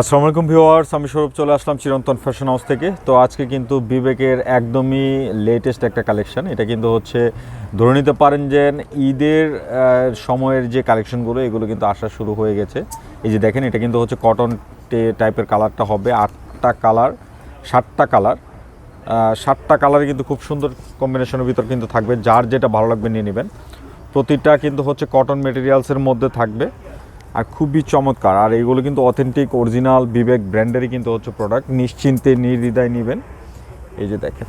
আসসালামু আলাইকুম ভিউয়ার্স, আমি সৌরভ চলে আসলাম চিরন্তন ফ্যাশন হাউস থেকে। তো আজকে কিন্তু বিবেকের একদমই লেটেস্ট একটা কালেকশন এটা কিন্তু হচ্ছে, ধরে নিতে পারেন যে ঈদের সময়ের যে কালেকশনগুলো এগুলো কিন্তু আসা শুরু হয়ে গেছে। এই যে দেখেন, এটা কিন্তু হচ্ছে কটন টাইপের কালারটা হবে আটটা কালার সাতটা কালার সাতটা কালার কিন্তু খুব সুন্দর কম্বিনেশনের ভিতর কিন্তু থাকবে। যার যেটা ভালো লাগবে নিয়ে নেবেন। প্রতিটা কিন্তু হচ্ছে কটন মেটেরিয়ালসের মধ্যে থাকবে। আর খুবই চমৎকার। আর এগুলো কিন্তু অথেন্টিক অরিজিনাল বিবেক ব্র্যান্ডেরই কিন্তু হচ্ছে প্রোডাক্ট নিশ্চিন্তে, নির্দ্বিধায় নেবেন। এই যে দেখেন,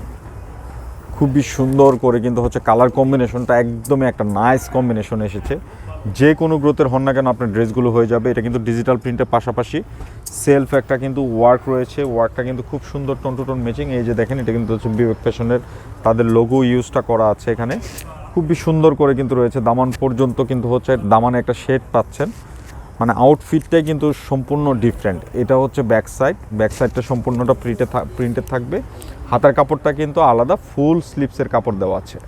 খুবই সুন্দর করে কিন্তু হচ্ছে কালার কম্বিনেশনটা একদমই একটা নাইস কম্বিনেশন এসেছে। যে কোনো গ্রোথের হন না কেন আপনার ড্রেসগুলো হয়ে যাবে। এটা কিন্তু ডিজিটাল প্রিন্টের পাশাপাশি সেলফ একটা কিন্তু ওয়ার্ক রয়েছে। ওয়ার্কটা কিন্তু খুব সুন্দর টন টু টন ম্যাচিং এই যে দেখেন, এটা কিন্তু হচ্ছে বিবেক ফ্যাশনের তাদের লোগো ইউজটা করা আছে এখানে। খুবই সুন্দর করে কিন্তু রয়েছে। দামান পর্যন্ত কিন্তু হচ্ছে দামানে একটা শেড পাচ্ছেন। মানে আউটফিটটাই কিন্তু সম্পূর্ণ ডিফারেন্ট এটা হচ্ছে ব্যাক সাইড ব্যাক সাইডটা সম্পূর্ণটা প্রিন্টে প্রিন্টেড থাকবে। হাতার কাপড়টা কিন্তু আলাদা ফুল স্লিপসের কাপড় দেওয়া আছে।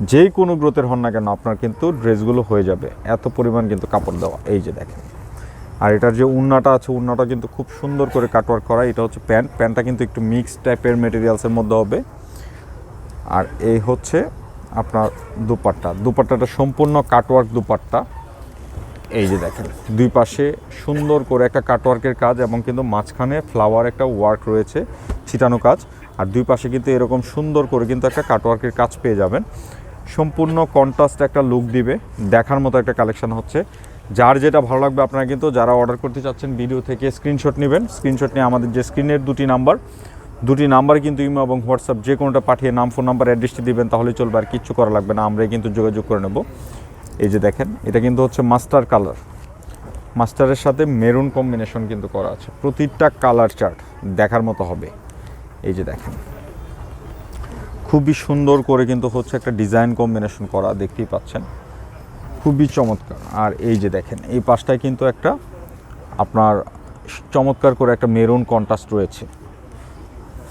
যে কোনো গ্রোথের হন না কেন, আপনার কিন্তু ড্রেসগুলো হয়ে যাবে। এত পরিমাণ কিন্তু কাপড় দেওয়া। এই যে দেখেন। আর এটার যে উন্নাটা আছে, উন্নাটা কিন্তু খুব সুন্দর করে কাটওয়ার্ক করা। এটা হচ্ছে প্যান্ট। প্যান্টটা কিন্তু একটু মিক্স টাইপের মেটেরিয়ালসের মধ্যে হবে। আর এই হচ্ছে আপনার দুপাট্টা। দুপাট্টাটা সম্পূর্ণ কাটওয়ার্ক দুপাট্টা। এই যে দেখেন, দুই পাশে সুন্দর করে একটা কাটওয়ার্কের কাজ এবং কিন্তু মাঝখানে ফ্লাওয়ার একটা ওয়ার্ক রয়েছে, ছিটানো কাজ। আর দুই পাশে কিন্তু এরকম সুন্দর করে কিন্তু একটা কাটওয়ার্কের কাজ পেয়ে যাবেন। সম্পূর্ণ কন্ট্রাস্ট একটা লুক দিবে, দেখার মতো একটা কালেকশন হচ্ছে। যার যেটা ভালো লাগবে আপনারা কিন্তু যারা অর্ডার করতে চাচ্ছেন ভিডিও থেকে স্ক্রিনশট নেবেন। স্ক্রিনশট নিয়ে আমাদের যে স্ক্রিনের দুটি নাম্বার দুটি নাম্বার কিন্তু ইমো এবং হোয়াটসঅ্যাপ যে কোনোটা পাঠিয়ে নাম ফোন নাম্বার অ্যাড্রেসটি দিবেন তাহলে চলবে আর কিচ্ছু করা লাগবে না। আমরাই কিন্তু যোগাযোগ করে নেব। এই যে দেখেন, এটা কিন্তু হচ্ছে মাস্টার কালার। মাস্টারের সাথে মেরুন কম্বিনেশন কিন্তু করা আছে। প্রতিটা কালার চার্ট দেখার মতো হবে। এই যে দেখেন, খুবই সুন্দর করে কিন্তু হচ্ছে একটা ডিজাইন কম্বিনেশন করা দেখতেই পাচ্ছেন। খুবই চমৎকার। আর এই যে দেখেন, এই পাশটায় কিন্তু একটা আপনার চমৎকার করে একটা মেরুন কন্ট্রাস্ট রয়েছে।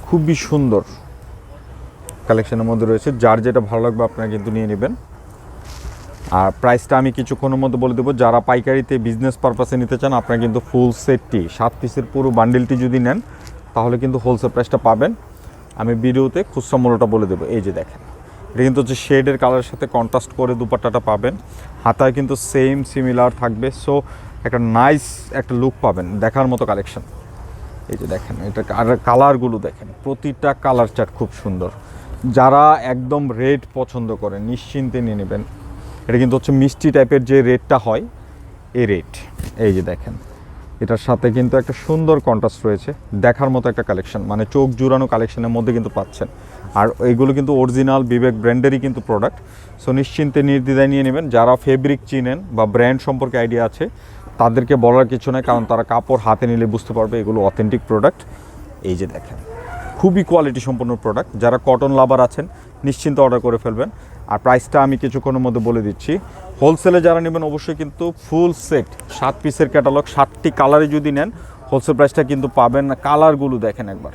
খুবই সুন্দর কালেকশনের মধ্যে রয়েছে। যার যেটা ভালো লাগবে আপনারা কিন্তু নিয়ে নেবেন। আর প্রাইসটা আমি কিছুক্ষণের মধ্যে বলে দেবো। যারা পাইকারিতে বিজনেস পারপাসে নিতে চান, আপনারা কিন্তু ফুল সেটটি সাত পিসের পুরো বান্ডিলটি যদি নেন, তাহলে কিন্তু হোলসেল প্রাইসটা পাবেন। আমি ভিডিওতে খুচরা মূল্যটা বলে দেবো। এই যে দেখেন, এটা কিন্তু হচ্ছে শেডের কালারের সাথে কন্ট্রাস্ট করে দুপাট্টাটা পাবেন। হাতায় কিন্তু সেম সিমিলার থাকবে। সো একটা নাইস একটা লুক পাবেন, দেখার মতো কালেকশন এই যে দেখেন, এটা আর কালারগুলো দেখেন, প্রতিটা কালার চার্ট খুব সুন্দর। যারা একদম রেড পছন্দ করে নিশ্চিন্তে নিয়ে নেবেন। এটা কিন্তু হচ্ছে মিষ্টি টাইপের যে রেডটা হয়, এই রেড এই যে দেখেন, এটার সাথে কিন্তু একটা সুন্দর কন্ট্রাস্ট রয়েছে, দেখার মতো একটা কালেকশন মানে চোখ জুড়ানো কালেকশনের মধ্যে কিন্তু পাচ্ছেন। আর এইগুলো কিন্তু অরিজিনাল বিবেক ব্র্যান্ডেরই কিন্তু প্রোডাক্ট সো নিশ্চিন্তে নির্দ্বিধায় নিয়ে নেবেন। যারা ফেব্রিক চিনেন বা ব্র্যান্ড সম্পর্কে আইডিয়া আছে, তাদেরকে বলার কিছু নয় কারণ তারা কাপড় হাতে নিলে বুঝতে পারবে এগুলো অথেন্টিক প্রোডাক্ট এই যে দেখেন, খুবই কোয়ালিটি সম্পন্ন প্রোডাক্ট যারা কটন লাভার আছেন, নিশ্চিন্তে অর্ডার করে ফেলবেন। আর প্রাইসটা আমি কিছুক্ষণের মধ্যে বলে দিচ্ছি। হোলসেলে যারা নেবেন অবশ্যই কিন্তু ফুল সেট সাত পিসের ক্যাটালগ সাতটি কালারে যদি নেন হোলসেল প্রাইসটা কিন্তু পাবেন না। কালারগুলো দেখেন একবার।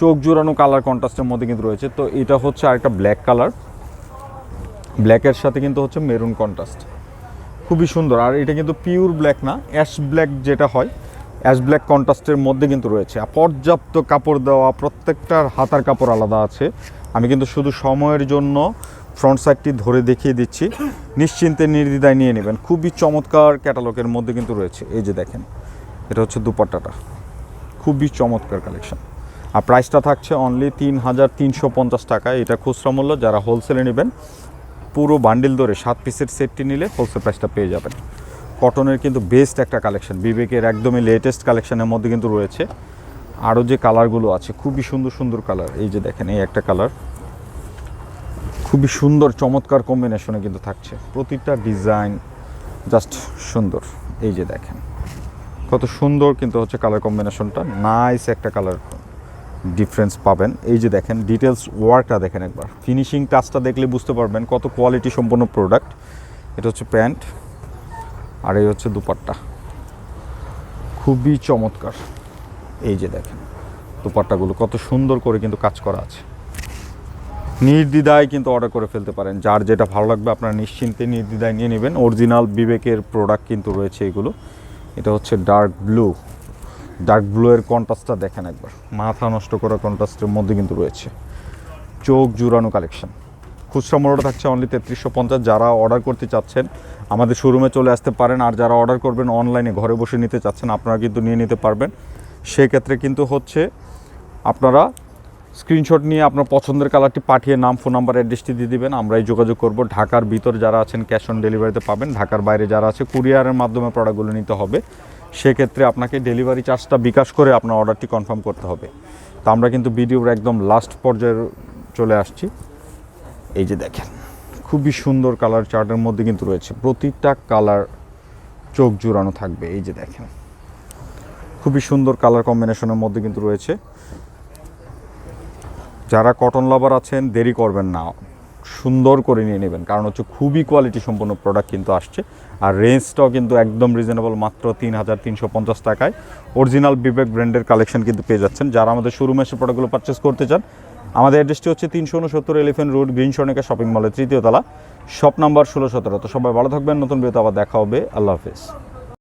চোখ জোড়ানো কালার কন্ট্রাস্টের মধ্যে কিন্তু রয়েছে। তো এটা হচ্ছে আরেকটা ব্ল্যাক কালার ব্ল্যাকের সাথে কিন্তু হচ্ছে মেরুন কন্ট্রাস্ট খুবই সুন্দর। আর এটা কিন্তু পিওর ব্ল্যাক না অ্যাশ ব্ল্যাক যেটা হয় অ্যাশ ব্ল্যাক কন্ট্রাস্টের মধ্যে কিন্তু রয়েছে। পর্যাপ্ত কাপড় দেওয়া, প্রত্যেকটার হাতার কাপড় আলাদা আছে। আমি কিন্তু শুধু সময়ের জন্য ফ্রন্ট সাইডটি ধরে দেখিয়ে দিচ্ছি। নিশ্চিন্তে নির্দ্বিধায় নিয়ে নেবেন। খুবই চমৎকার ক্যাটালগের মধ্যে কিন্তু রয়েছে। এই যে দেখেন, এটা হচ্ছে দুপাট্টাটা। খুবই চমৎকার কালেকশন। আর প্রাইসটা থাকছে অনলি তিন হাজার তিনশো পঞ্চাশ টাকা। এটা খুচরা মূল্য, যারা হোলসেলে নেবেন, পুরো বান্ডিল ধরে সাত পিসের সেটটি নিলে হোলসেল প্রাইসটা পেয়ে যাবেন। কটনের কিন্তু বেস্ট একটা কালেকশন বিবেকের একদমই লেটেস্ট কালেকশনের মধ্যে কিন্তু রয়েছে। আরও যে কালারগুলো আছে, খুবই সুন্দর সুন্দর কালার এই যে দেখেন, এই একটা কালার খুবই সুন্দর, চমৎকার কম্বিনেশনে কিন্তু থাকছে। প্রতিটা ডিজাইন জাস্ট সুন্দর। এই যে দেখেন, কত সুন্দর কিন্তু হচ্ছে কালার কম্বিনেশনটা নাইস একটা কালার ডিফারেন্স পাবেন। এই যে দেখেন ডিটেলস ওয়ার্কটা দেখেন একবার। ফিনিশিং টাচটা দেখলে বুঝতে পারবেন কত কোয়ালিটি সম্পন্ন প্রোডাক্ট এটা হচ্ছে প্যান্ট, আর এই হচ্ছে দুপাট্টা। খুবই চমৎকার। এই যে দেখেন, দুপাট্টাগুলো কত সুন্দর করে কিন্তু কাজ করা আছে। নির্দ্বিধায় কিন্তু অর্ডার করে ফেলতে পারেন। যার যেটা ভালো লাগবে আপনারা নিশ্চিন্তে নির্দ্বিধায় নিয়ে নেবেন। অরিজিনাল বিবেকের প্রোডাক্ট কিন্তু রয়েছে এগুলো। এটা হচ্ছে ডার্ক ব্লু ডার্ক ব্লু এর কন্ট্রাস্টটা দেখেন একবার। মাথা নষ্ট করা কন্ট্রাস্টের মধ্যে কিন্তু রয়েছে। চোখ জুড়ানো কালেকশন খুচরা মূল্যটা থাকছে অনলি তেত্রিশশো পঞ্চাশ। যারা অর্ডার করতে চাচ্ছেন, আমাদের শোরুমে চলে আসতে পারেন। আর যারা অর্ডার করবেন অনলাইনে ঘরে বসে নিতে চাচ্ছেন, আপনারা কিন্তু নিয়ে নিতে পারবেন। সেক্ষেত্রে কিন্তু হচ্ছে আপনারা স্ক্রিনশট নিয়ে আপনার পছন্দের কালারটি পাঠিয়ে নাম, ফোন নাম্বার, অ্যাড্রেসটি দিয়ে দিবেন। আমরাই যোগাযোগ করব। ঢাকার ভিতর যারা আছেন ক্যাশ অন ডেলিভারিতে পাবেন। ঢাকার বাইরে যারা আছে কুরিয়ারের মাধ্যমে প্রোডাক্টগুলো নিতে হবে। সেক্ষেত্রে আপনাকে ডেলিভারি চার্জটা বিকাশ করে আপনার অর্ডারটি কনফার্ম করতে হবে। তো আমরা কিন্তু ভিডিওর একদম লাস্ট পর্যায়ে চলে আসছি। এই যে দেখেন, খুবই সুন্দর কালার চার্টের মধ্যে কিন্তু রয়েছে। প্রতিটা কালার চোখ জুড়ানো থাকবে। এই যে দেখেন, খুবই সুন্দর কালার কম্বিনেশনের মধ্যে কিন্তু রয়েছে। যারা কটন লাভার আছেন, দেরি করবেন না। সুন্দর করে নিয়ে নেবেন, কারণ হচ্ছে খুবই কোয়ালিটি সম্পন্ন প্রোডাক্ট কিন্তু আসছে। আর রেঞ্জটাও কিন্তু একদম রিজনেবল মাত্র তিন হাজার তিনশো পঞ্চাশ টাকায়। অরিজিনাল বিবেক ব্র্যান্ডের কালেকশন কিন্তু পেয়ে যাচ্ছেন। যারা আমাদের শোরুমে এসে প্রোডাক্টগুলো পারচেস করতে চান, আমাদের অ্যাড্রেসটি হচ্ছে তিনশো উনসত্তর এলিফেন্ট রোড গ্রিন সনিকা শপিং মলের তৃতীয় তলা শপ নাম্বার ষোলো সতেরো। তো সবাই ভালো থাকবেন, নতুন বিয়েতে আবার দেখা হবে। আল্লাহ হাফিজ।